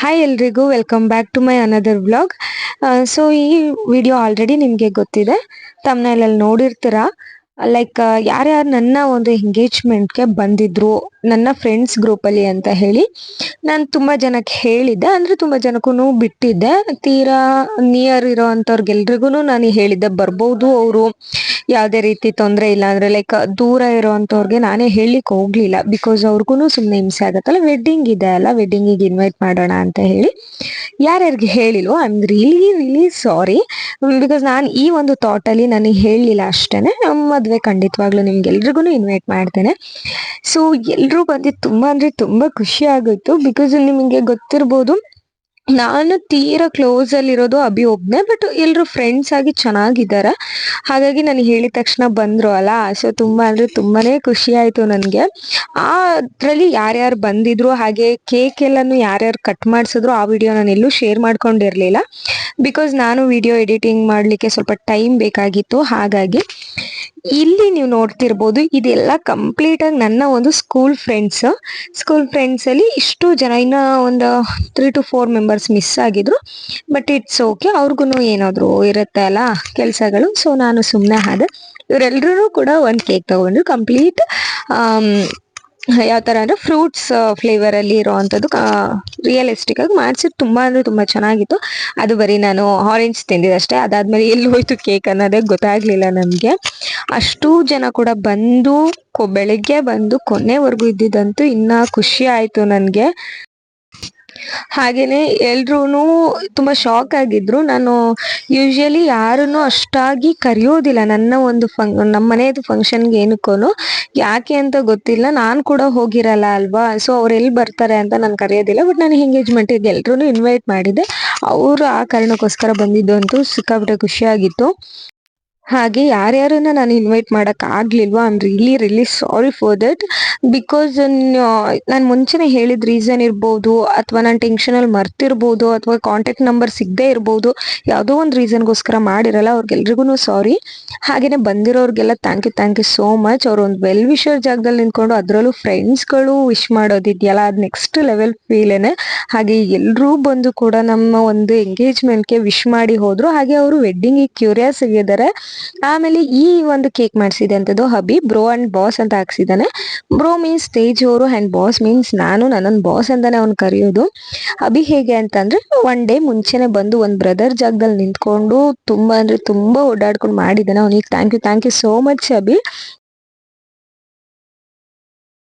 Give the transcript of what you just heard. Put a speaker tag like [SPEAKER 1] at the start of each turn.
[SPEAKER 1] Hi ಎಲ್ರಿಗೂ welcome back to my another vlog so ಈ video already ನಿಮಗೆ ಗೊತ್ತಿದೆ. ತಮ್ಮನೆಯಲ್ಲಿ ನೋಡಿರ್ತೀರ? ಲೈಕ್ ಯಾರ್ಯಾರು ನನ್ನ ಒಂದು ಎಂಗೇಜ್ಮೆಂಟ್ಗೆ ಬಂದಿದ್ರು, ನನ್ನ ಫ್ರೆಂಡ್ಸ್ ಗ್ರೂಪಲ್ಲಿ ಅಂತ ಹೇಳಿ, ನಾನು ತುಂಬ ಜನಕ್ಕೆ ಹೇಳಿದ್ದೆ. ಅಂದರೆ ತುಂಬ ಜನಕ್ಕೂ ಬಿಟ್ಟಿದ್ದೆ. ತೀರಾ ನಿಯರ್ ಇರೋ ಅಂಥವ್ರಿಗೆಲ್ರಿಗೂ ನಾನು ಹೇಳಿದ್ದೆ. ಬರ್ಬೋದು ಅವರು. ಯಾವುದೇ ರೀತಿ ತೊಂದರೆ ಇಲ್ಲ ಅಂದ್ರೆ ಲೈಕ್ ದೂರ ಇರೋ ಅಂಥವ್ರಿಗೆ ನಾನೇ ಹೇಳಲಿಕ್ಕೆ ಹೋಗ್ಲಿಲ್ಲ. ಬಿಕಾಸ್ ಅವ್ರಿಗೂ ಸುಮ್ಮನೆ ಹಿಂಸೆ ಆಗುತ್ತಲ್ಲ ವೆಡ್ಡಿಂಗ್ ಇದೆ ಅಲ್ಲ ವೆಡ್ಡಿಂಗಿಗೆ ಇನ್ವೈಟ್ ಮಾಡೋಣ ಅಂತ ಹೇಳಿ ಯಾರ್ಯಾರಿಗೆ ಹೇಳಿಲ್ವೋ I am really really sorry because ನಾನು ಈ ಒಂದು ಥಾಟಲ್ಲಿ ನನಗೆ ಹೇಳಲಿಲ್ಲ ಅಷ್ಟೇ ಮದುವೆ ಖಂಡಿತವಾಗ್ಲೂ ನಿಮ್ಗೆಲ್ರಿಗೂ ಇನ್ವೈಟ್ ಮಾಡ್ತೇನೆ. ಸೊ ಎಲ್ಲರೂ ಬಂದಿದ್ದು ತುಂಬ ಅಂದರೆ ತುಂಬ ಖುಷಿ ಆಗೋಯ್ತು. ಬಿಕಾಸ್ ನಿಮಗೆ ಗೊತ್ತಿರ್ಬೋದು ನಾನು ತೀರಾ ಕ್ಲೋಸ್ ಅಲ್ಲಿ ಇರೋದು ಅಭಿ ಒಬ್ನೇ ಬಟ್ ಎಲ್ರು ಫ್ರೆಂಡ್ಸ್ ಆಗಿ ಚೆನ್ನಾಗಿದ್ದಾರೆ. ಹಾಗಾಗಿ ನಾನು ಹೇಳಿದ ತಕ್ಷಣ ಬಂದ್ರು ಅಲ್ಲ ಸೊ ತುಂಬಾ ಅಂದ್ರೆ ತುಂಬಾನೇ ಖುಷಿ ಆಯ್ತು ನನಗೆ. ಅದ್ರಲ್ಲಿ ಯಾರ್ಯಾರು ಬಂದಿದ್ರು, ಹಾಗೆ ಕೇಕ್ ಎಲ್ಲಾನು ಯಾರ್ಯಾರು ಕಟ್ ಮಾಡಿಸಿದ್ರು, ಆ ವಿಡಿಯೋ ನಾನು ಎಲ್ಲೂ ಶೇರ್ ಮಾಡ್ಕೊಂಡಿರ್ಲಿಲ್ಲ. ಬಿಕಾಸ್ ನಾನು ವಿಡಿಯೋ ಎಡಿಟಿಂಗ್ ಮಾಡ್ಲಿಕ್ಕೆ ಸ್ವಲ್ಪ ಟೈಮ್ ಬೇಕಾಗಿತ್ತು, ಹಾಗಾಗಿ. ಇಲ್ಲಿ ನೀವು ನೋಡ್ತಿರ್ಬೋದು ಇದೆಲ್ಲ ಕಂಪ್ಲೀಟ್ ಆಗಿ ನನ್ನ ಒಂದು ಸ್ಕೂಲ್ ಫ್ರೆಂಡ್ಸ್ ಸ್ಕೂಲ್ ಫ್ರೆಂಡ್ಸ್ ಅಲ್ಲಿ ಇಷ್ಟು ಜನ, ಇನ್ನ ಒಂದು three to four members miss ಆಗಿದ್ರು. ಬಟ್ ಇಟ್ಸ್ ಓಕೆ ಅವ್ರಿಗೂ ಏನಾದ್ರು ಇರುತ್ತೆ ಅಲ್ಲ ಕೆಲಸಗಳು. ಸೊ ನಾನು ಸುಮ್ಮನೆ ಆದೆ. ಇವರೆಲ್ಲರೂ ಕೂಡ ಒಂದು ಕೇಕ್ ತಗೊಂಡ್ರು ಕಂಪ್ಲೀಟ್ ಯಾವ ತರ ಅಂದ್ರೆ ಫ್ರೂಟ್ಸ್ ಫ್ಲೇವರ್ ಅಲ್ಲಿ ಇರುವಂತದ್ದು ರಿಯಲಿಸ್ಟಿಕ್ ಆಗಿ ಮಾಡಿಸಿ ತುಂಬಾ ಅಂದ್ರೆ ತುಂಬಾ ಚೆನ್ನಾಗಿತ್ತು. ಅದು ಬರೀ ನಾನು ಆರೆಂಜ್ ತಿಂದಿದ್ದಷ್ಟೇ. ಅದಾದ್ಮೇಲೆ ಎಲ್ಲಿ ಹೋಯ್ತು ಕೇಕ್ ಅನ್ನೋದೇ ಗೊತ್ತಾಗ್ಲಿಲ್ಲ ನಮ್ಗೆ. ಅಷ್ಟು ಜನ ಕೂಡ ಬಂದು ಬೆಳಿಗ್ಗೆ ಬಂದು ಕೊನೆವರೆಗೂ ಇದ್ದಿದ್ದಂತೂ ಇನ್ನ ಖುಷಿ ಆಯ್ತು ನನ್ಗೆ. ಹಾಗೇನೆ ಎಲ್ರೂ ತುಂಬಾ ಶಾಕ್ ಆಗಿದ್ರು. ನಾನು ಯೂಶಲಿ ಯಾರನ್ನು ಅಷ್ಟಾಗಿ ಕರೆಯೋದಿಲ್ಲ. ನನ್ನ ಒಂದು ಫಂಕ್ ನಮ್ಮ ಮನೆಯದು ಫಂಕ್ಷನ್ಗೆ ಏನಕ್ಕೂ ಯಾಕೆ ಅಂತ ಗೊತ್ತಿಲ್ಲ. ನಾನು ಕೂಡ ಹೋಗಿರಲ್ಲ ಅಲ್ವಾ? ಸೊ ಅವ್ರು ಎಲ್ಲಿ ಬರ್ತಾರೆ ಅಂತ ನಾನು ಕರೆಯೋದಿಲ್ಲ. ಬಟ್ ನಾನು ಎಂಗೇಜ್ಮೆಂಟಿಗೆ ಎಲ್ರೂ ಇನ್ವೈಟ್ ಮಾಡಿದ್ದೆ. ಅವರು ಆ ಕಾರಣಕ್ಕೋಸ್ಕರ ಬಂದಿದ್ದು ಅಂತೂ ಸಿಕ್ಕಾಬಿಟ್ಟೆ ಖುಷಿಯಾಗಿತ್ತು. ಹಾಗೆ ಯಾರ್ಯಾರನ್ನ ನಾನು ಇನ್ವೈಟ್ ಮಾಡಕ್ ಆಗ್ಲಿಲ್ವಾ? I am really sorry for that because ನಾನು ಮುಂಚೆನೆ ಹೇಳಿದ ರೀಸನ್ ಇರ್ಬೋದು, ಅಥವಾ ನಾನು ಟೆನ್ಷನ್ ಅಲ್ಲಿ ಮರ್ತಿರ್ಬೋದು, ಅಥವಾ ಕಾಂಟ್ಯಾಕ್ಟ್ ನಂಬರ್ ಸಿಗದೆ ಇರ್ಬೋದು, ಯಾವುದೋ ಒಂದು ರೀಸನ್ಗೋಸ್ಕರ ಮಾಡಿರಲ್ಲ ಅವ್ರಿಗೆಲ್ರಿಗೂ ಸಾರಿ ಹಾಗೇನೆ ಬಂದಿರೋರ್ಗೆಲ್ಲ thank you thank you so much ಅವ್ರ ಒಂದು ವೆಲ್ ವಿಶರ್ ಜಾಗದಲ್ಲಿ ನಿಂತ್ಕೊಂಡು ಅದರಲ್ಲೂ ಫ್ರೆಂಡ್ಸ್ಗಳು ವಿಶ್ ಮಾಡೋದಿದೆಯಲ್ಲ, ಅದು ನೆಕ್ಸ್ಟ್ ಲೆವೆಲ್ ಫೀಲೇನೆ ಹಾಗೆ ಎಲ್ಲರೂ ಬಂದು ಕೂಡ ನಮ್ಮ ಒಂದು ಎಂಗೇಜ್ಮೆಂಟ್ಗೆ ವಿಶ್ ಮಾಡಿ ಹೋದ್ರು. ಹಾಗೆ ಅವರು ವೆಡ್ಡಿಂಗಿಗೆ ಕ್ಯೂರಿಯಸ್ ಆಗಿದ್ದಾರೆ. ಆಮೇಲೆ ಈ ಒಂದು ಕೇಕ್ ಮಾಡಿಸಿದೆ ಅಂತದ್ದು ಹಬಿ ಬ್ರೋ ಅಂಡ್ ಬಾಸ್ ಅಂತ ಹಾಕ್ಸಿದ್ದಾನೆ. ಬ್ರೋ ಮೀನ್ಸ್ ತೇಜ್ ಅವರು ಅಂಡ್ ಬಾಸ್ ಮೀನ್ಸ್ ನಾನು ನನ್ನನ್ನು ಬಾಸ್ ಅಂತಾನೆ ಅವ್ನು ಕರೆಯೋದು. ಹಬಿ ಹೇಗೆ ಅಂತಂದ್ರೆ ಒನ್ ಡೇ ಮುಂಚೆನೆ ಬಂದು ಒಂದ್ ಬ್ರದರ್ ಜಾಗದಲ್ಲಿ ನಿಂತ್ಕೊಂಡು ತುಂಬಾ ಅಂದ್ರೆ ತುಂಬಾ ಓಡಾಡ್ಕೊಂಡು ಮಾಡಿದ್ದಾನೆ ಅವನಿಗೆ thank you thank you so much Abhi.